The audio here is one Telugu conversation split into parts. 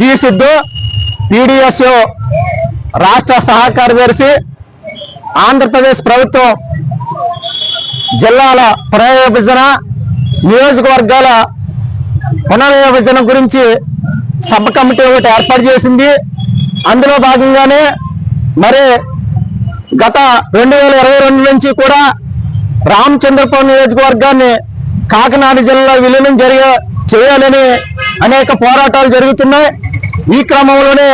బి సిద్ధు పీడిఎస్ రాష్ట్ర సహా కార్యదర్శి ఆంధ్రప్రదేశ్ ప్రభుత్వం జిల్లాల పునర్విభజన నియోజకవర్గాల పునర్విభజన గురించి సబ్ కమిటీ ఒకటి ఏర్పాటు చేసింది. అందులో భాగంగానే మరి గత రెండు వేల ఇరవై రెండు నుంచి కూడా రామచంద్రపురం నియోజకవర్గాన్ని కాకినాడ జిల్లాలో విలీనం జరిగే చేయాలని అనేక పోరాటాలు జరుగుతున్నాయి. ఈ క్రమంలోనే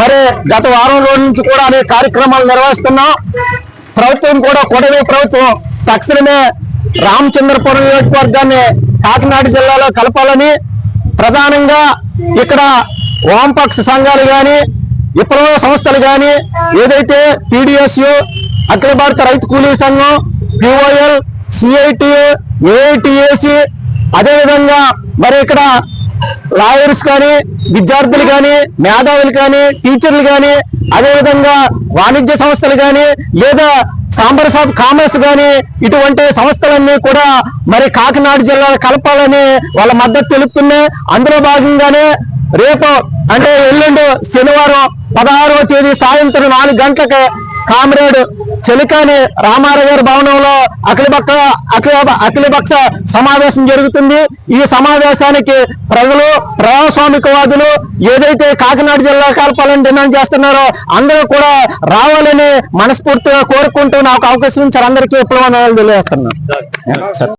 మరి గత వారం రోజుల నుంచి కూడా అనేక కార్యక్రమాలు నిర్వహిస్తున్నాం. ప్రభుత్వం కూడా కూడలి ప్రభుత్వం తక్షణమే రామచంద్రపురం నియోజకవర్గాన్ని కాకినాడ జిల్లాలో కలపాలని ప్రధానంగా ఇక్కడ వామపక్ష సంఘాలు కానీ ఇతర సంస్థలు కానీ ఏదైతే పీడిఎస్యు అఖిల భారత రైతు కూలీ సంఘం పిఓఎల్ సిఐటి ఏఐటిఏసి అదేవిధంగా మరి ఇక్కడ లాయర్స్ కానీ విద్యార్థులు కానీ మేధావులు కానీ టీచర్లు కానీ అదేవిధంగా వాణిజ్య సంస్థలు కానీ లేదా సాంబర్ ఆఫ్ కామర్స్ కానీ ఇటువంటి సంస్థలన్నీ కూడా మరి కాకినాడ జిల్లా కలపాలని వాళ్ళ మద్దతు తెలుపుతున్నాయి. అందులో భాగంగానే రేపు అంటే ఎల్లుండి శనివారం పదహారవ తేదీ సాయంత్రం నాలుగు గంటలకు కామ్రేడ్ చెలికాని రామారావు గారి భవనంలో అఖిలపక్ష అఖిల అఖిలపక్ష సమావేశం జరుగుతుంది. ఈ సమావేశానికి ప్రజలు ప్రజాస్వామికవాదులు ఏదైతే కాకినాడ జిల్లా కలపాలని డిమాండ్ చేస్తున్నారో అందరూ కూడా రావాలని మనస్ఫూర్తిగా కోరుకుంటూ నాకు అవకాశం ఇచ్చారు. అందరికీ విప్లవం తెలియజేస్తున్నాను.